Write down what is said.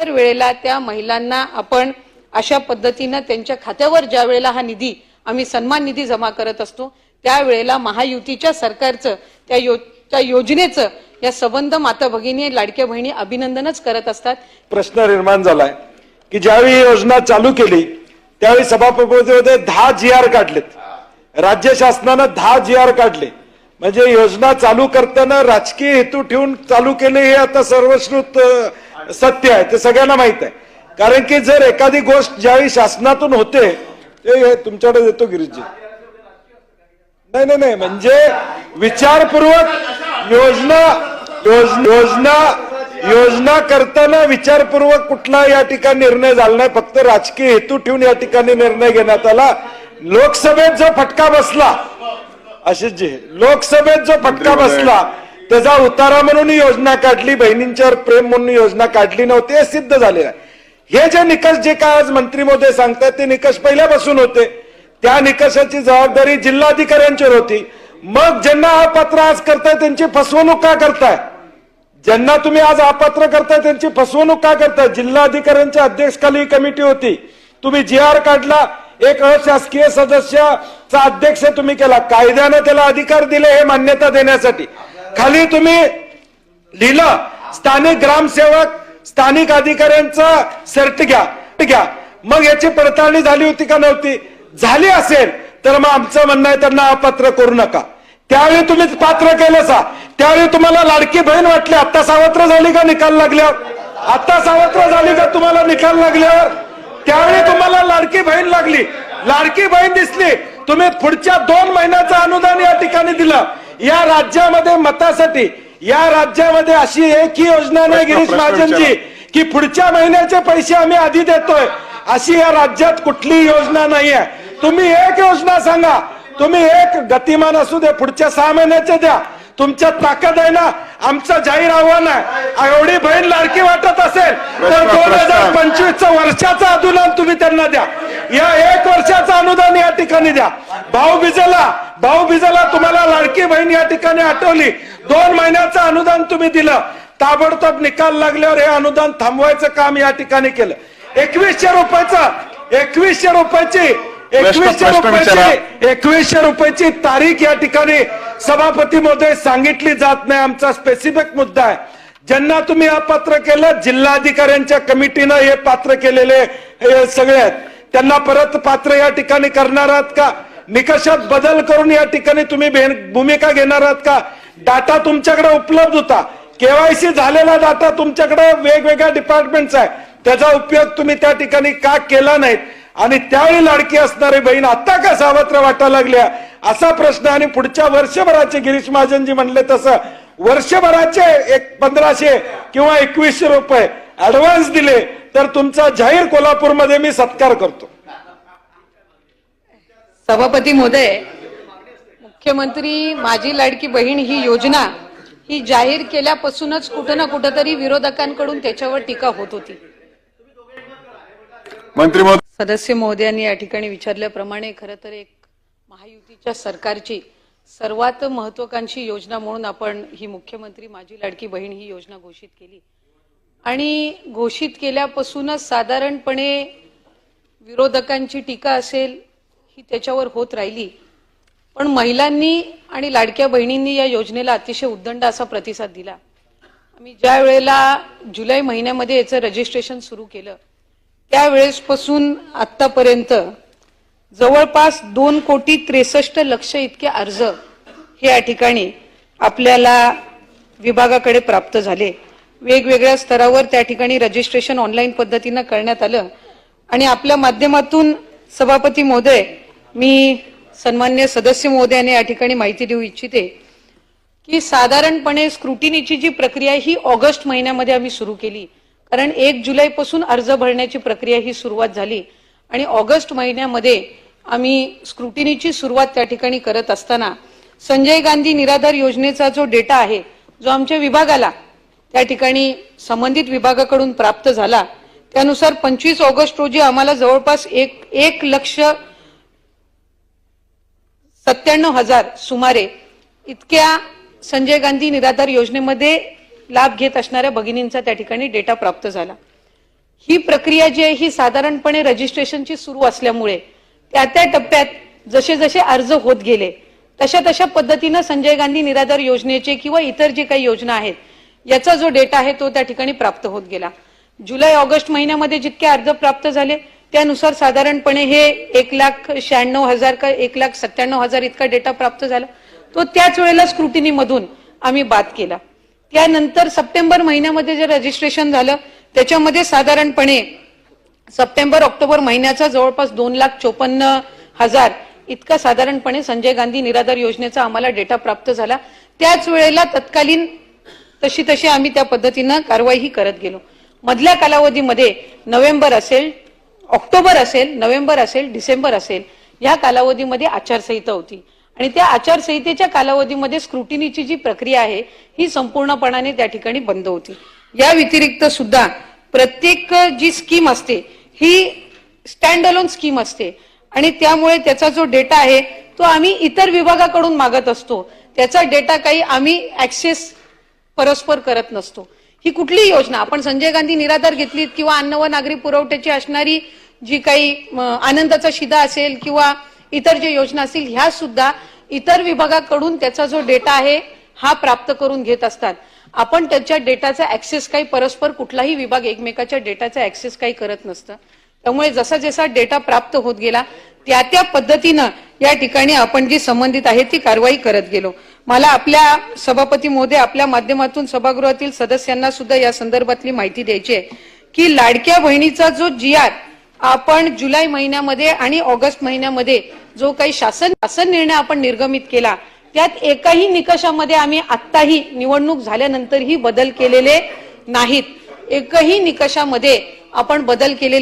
दर वेळेला त्या महिलांना आपण अशा पद्धतीनं त्यांच्या खात्यावर ज्या वेळेला हा निधी आम्ही सन्मान निधी जमा करत असतो त्यावेळेला महायुतीच्या सरकारचं त्या यो त्या योजनेचं या संबंध माता भगिनी लाडक्या बहिणी अभिनंदनच करत असतात. प्रश्न निर्माण झालाय की ज्यावेळी ही योजना चालू केली त्यावेळी सभापतीमध्ये दहा जी आर काढलेत. राज्य शासनानं दहा जी आर काढले. म्हणजे योजना चालू करताना राजकीय हेतू ठेवून चालू केले हे आता सर्वश्रुत सत्य आहे ते सगळ्यांना माहीत आहे. कारण की जर एखादी गोष्ट ज्यावेळी शासनातून होते ते तुमच्याकडे देतो गिरीजी नाही नाही नाही म्हणजे विचारपूर्वक योजना योज- योजना योजना करताना विचारपूर्वक कुठला या ठिकाणी निर्णय झाला नाही. फक्त राजकीय हेतू ठेवून या ठिकाणी निर्णय घेण्यात आला. लोकसभेत जो फटका बसला आशिषजी लोकसभेत जो फटका बसला त्याचा उतारा म्हणून योजना काढली बहिणींच्यावर प्रेम म्हणून योजना काढली नव्हती हे सिद्ध झालेलं आहे. हे जे निकष जे काय आज मंत्री महोदय सांगतात ते निकष पहिल्यापासून होते. त्या निकषाची जबाबदारी जिल्हाधिकाऱ्यांच्यावर होती. मग ज्यांना अपात्र आज करताय त्यांची फसवणूक का करताय? ज्यांना तुम्ही आज अपात्र करताय त्यांची फसवणूक का करताय? जिल्हाधिकाऱ्यांच्या अध्यक्षखाली ही कमिटी होती. तुम्ही जी आर काढला एक अशासकीय सदस्याचा अध्यक्ष तुम्ही केला. कायद्यानं त्याला अधिकार दिले हे मान्यता देण्यासाठी. खाली तुम्ही लिहिलं. स्थानिक ग्रामसेवक स्थानिक अधिकाऱ्यांचा सर्ट घ्या. घ्या. मग याची पडताळणी झाली होती का नव्हती? झाली असेल तर मग आमचं म्हणणं आहे त्यांना अपात्र करू नका. त्यावेळी तुम्ही पात्र केलं सा. त्यावेळी तुम्हाला लाडकी बहीण वाटली. आता सावत्र झाली का निकाल लागल्यावर? आता सावत्र झाली का तुम्हाला निकाल लागल्यावर? त्यावेळी तुम्हाला लाडकी बहीण लागली. लाडकी बहीण दिसली. तुम्ही पुढच्या दोन महिन्याचं अनुदान या ठिकाणी दिलं. या राज्यामध्ये मतासाठी या राज्यामध्ये अशी एकही योजना नाही गिरीश महाजनजी की पुढच्या महिन्याचे पैसे आम्ही आधी देतोय. अशी या राज्यात कुठलीही योजना नाही आहे तुम्ही एक योजना सांगा. तुम्ही एक गतिमान असू दे पुढच्या सहा महिन्याचे द्या. तुमच्यात ताकद आहे ना आमचं जाहीर आव्हान आहे. एवढी बहीण लाडकी वाटत असेल तर दोन हजार. पंचवीसचं वर्षाचं अनुदान तुम्ही त्यांना द्या. या एक वर्षाचं अनुदान या ठिकाणी द्या. भाऊ बिजला भाऊ बिजला तुम्हाला लाडकी बहीण या ठिकाणी आठवली. दोन महिन्याचं अनुदान तुम्ही दिलं. ताबडतोब निकाल लागल्यावर हे अनुदान थांबवायचं काम या ठिकाणी केलं. एकवीसशे रुपयाचं एकवीसशे रुपयाची एकवीसशे. रुपयाची एकवीसशे रुपयाची तारीख या ठिकाणी सभापती महोदय सांगितली जात नाही. आमचा स्पेसिफिक मुद्दा आहे. ज्यांना तुम्ही अपात्र केलं जिल्हाधिकाऱ्यांच्या कमिटीनं हे पात्र केलेले हे सगळे आहेत. त्यांना परत पात्र या ठिकाणी करणार आहात का? निकषात बदल करून या ठिकाणी तुम्ही भूमिका घेणार आहात का? डाटा तुमच्याकडे उपलब्ध होता. केवायसी झालेला डाटा तुमच्याकडे वेगवेगळ्या डिपार्टमेंटचा आहे. त्याचा उपयोग तुम्ही त्या ठिकाणी का केला नाहीत? आणि त्यावेळी लाडकी असणारी बहीण आता का सावत्र वाटायला लागल्या? असा प्रश्न आणि पुढच्या वर्षभराचे गिरीश महाजनजी म्हणले तसं. वर्षभराचे एक पंधराशे किंवा एकवीसशे रुपये. ऍडव्हान्स दिले तर तुमचा जाहीर कोल्हापूरमध्ये मी सत्कार करतो. सभापती महोदय मुख्यमंत्री माझी लाडकी बहीण ही योजना ही जाहीर केल्यापासूनच कुठं ना कुठं तरी विरोधकांकडून त्याच्यावर टीका होत होती. मंत्री महोदय. सदस्य महोदयांनी या ठिकाणी विचारल्याप्रमाणे खरं तर एक महायुतीच्या सरकारची सर्वात महत्वाकांक्षी योजना म्हणून आपण ही मुख्यमंत्री माझी लाडकी बहीण ही योजना घोषित केली. आणि घोषित केल्यापासूनच साधारणपणे विरोधकांची टीका असेल ही त्याच्यावर होत राहिली. पण महिलांनी आणि लाडक्या बहिणींनी या योजनेला अतिशय उद्दंड असा प्रतिसाद दिला. आम्ही ज्या वेळेला जुलै महिन्यामध्ये याचं रजिस्ट्रेशन सुरू केलं त्यावेळेसपासून आत्तापर्यंत जवळपास दोन कोटी त्रेसष्ट लक्ष इतके अर्ज हे या ठिकाणी आपल्याला विभागाकडे प्राप्त झाले. वेगवेगळ्या स्तरावर त्या ठिकाणी रजिस्ट्रेशन ऑनलाईन पद्धतीनं करण्यात आलं. आणि आपल्या माध्यमातून सभापती महोदय मी सन्मान्य सदस्य महोदयाने या ठिकाणी माहिती देऊ इच्छिते की साधारणपणे स्क्रुटिनीची जी प्रक्रिया ही ऑगस्ट महिन्यामध्ये आम्ही सुरू केली. कारण एक जुलैपासून अर्ज भरण्याची प्रक्रिया ही सुरुवात झाली. आणि ऑगस्ट महिन्यामध्ये आम्ही स्क्रुटिनीची सुरुवात त्या ठिकाणी करत असताना संजय गांधी निराधार योजनेचा जो डेटा आहे जो आमच्या विभागाला त्या ठिकाणी संबंधित विभागाकडून प्राप्त झाला. त्यानुसार पंचवीस ऑगस्ट रोजी आम्हाला जवळपास एक एक लक्ष सत्त्याण्णव हजार सुमारे इतक्या संजय गांधी निराधार योजनेमध्ये लाभ घेत असणाऱ्या भगिनींचा त्या ठिकाणी डेटा प्राप्त झाला. ही प्रक्रिया जी आहे ही साधारणपणे रजिस्ट्रेशनची सुरू असल्यामुळे त्या त्या टप्प्यात जसे जसे अर्ज होत गेले तशा तशा पद्धतीनं संजय गांधी निराधार योजनेचे किंवा इतर जे काही योजना आहेत याचा जो डेटा आहे तो त्या ठिकाणी प्राप्त होत गेला. जुलै ऑगस्ट महिन्यामध्ये जितके अर्ज प्राप्त झाले त्यानुसार साधारणपणे हे एक लाख शहाण्णव हजार का एक लाख सत्त्याण्णव हजार इतका डेटा प्राप्त झाला. तो त्याच वेळेला स्क्रुटिनी मधून आम्ही बाद केला. त्यानंतर सप्टेंबर महिन्यामध्ये जे रजिस्ट्रेशन झालं त्याच्यामध्ये साधारणपणे सप्टेंबर ऑक्टोबर महिन्याचा जवळपास दोन लाख चोपन्न हजार इतका साधारणपणे संजय गांधी निराधार योजनेचा आम्हाला डेटा प्राप्त झाला. त्याच वेळेला तत्कालीन तशी तशी आम्ही त्या पद्धतीनं कारवाईही करत गेलो. मधल्या कालावधीमध्ये नोव्हेंबर असेल ऑक्टोबर असेल नोव्हेंबर असेल डिसेंबर असेल या कालावधीमध्ये आचारसंहिता होती. आणि त्या आचारसंहितेच्या कालावधीमध्ये स्क्रुटिनीची जी प्रक्रिया आहे ही संपूर्णपणाने त्या ठिकाणी बंद होती. या व्यतिरिक्त सुद्धा प्रत्येक जी स्कीम असते ही स्टँड अलोन स्कीम असते. आणि त्यामुळे त्याचा जो डेटा आहे तो आम्ही इतर विभागाकडून मागत असतो. त्याचा डेटा काही आम्ही ऍक्सेस परस्पर करत नसतो. ही कुठलीही योजना आपण संजय गांधी निराधार घेतलीत किंवा अन्न व नागरी पुरवठ्याची असणारी जी काही आनंदाचा शिदा असेल किंवा इतर जे योजना असतील ह्या सुद्धा इतर विभागाकडून त्याचा जो डेटा आहे हा प्राप्त करून घेत असतात. आपण त्याच्या डेटाचा ऍक्सेस काही परस्पर कुठलाही विभाग एकमेकाच्या डेटाचा ऍक्सेस काही करत नसतं. त्यामुळे जसा जसा डेटा प्राप्त होत गेला त्या त्या पद्धतीनं या ठिकाणी आपण जी संबंधित आहे ती कारवाई करत गेलो. मला आपल्या सभापती महोदय आपल्या माध्यमातून सभागृहातील सदस्यांना सुद्धा या संदर्भातली माहिती द्यायची आहे. की लाडक्या बहिणीचा जो जी आर आपण जुलै महिन्यामध्ये आणि ऑगस्ट महिन्यामध्ये जो काही शासन शासन निर्णय आपण निर्गमित केला त्यात एकाही निकषामध्ये आम्ही आत्ताही निवडणूक झाल्यानंतरही बदल केलेले नाहीत. एकही निकषामध्ये आपण बदल केलेले